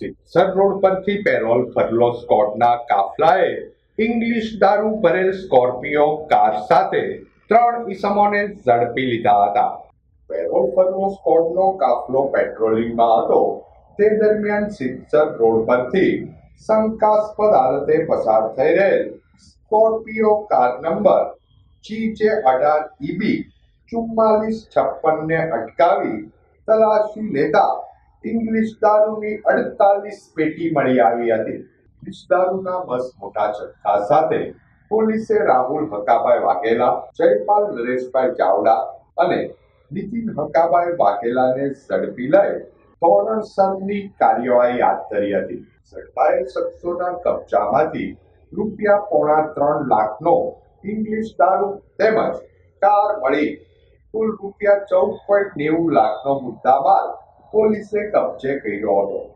સિત્સર road પરથી parole furlough સ્કોટના કાફલાએ ઇંગ્લિશ દારૂ ભરેલ સ્કોર્પિયો કાર સાથે ત્રણ ઈસમોને ઝડપી લીધા હતા. પેરોલ ફરલો સ્કોડનો કાફલો પેટ્રોલિંગમાં હતો. તે દરમિયાન સિત્સર રોડ પરથી શંકાસ્પદ હાલતે પસાર થઈ રહેલ સ્કોર્પિયો કાર નંબર જી જે અઢાર ઈબી ચુમ્માલીસ છપ્પનને અટકાવી તલાશી લેતા ઇંગ્લિશ દારૂની અડતાલીસ પેટી મળી આવી હતી. ઇંગ્લિશ દારૂના બસ મોટા જથ્થા સાથે પોલીસે રાહુલ હકાભાઈ વાઘેલા, જયપાલ નરેશભાઈ ચાવડા અને નીતિન હકાભાઈ વાઘેલાને ઝડપી લઈ ધોરણસરની કાર્યવાહી હાથ ધરી હતી. ઝડપાયેલ શખ્સોના કબજામાંથી રૂપિયા પોણા ત્રણ લાખનો ઇંગ્લિશ દારૂ તેમજ કાર મળી કુલ રૂપિયા ચૌદ પોઈન્ટ નેવું લાખનો મુદ્દામાલ પોલીસે કબજે કર્યો હતો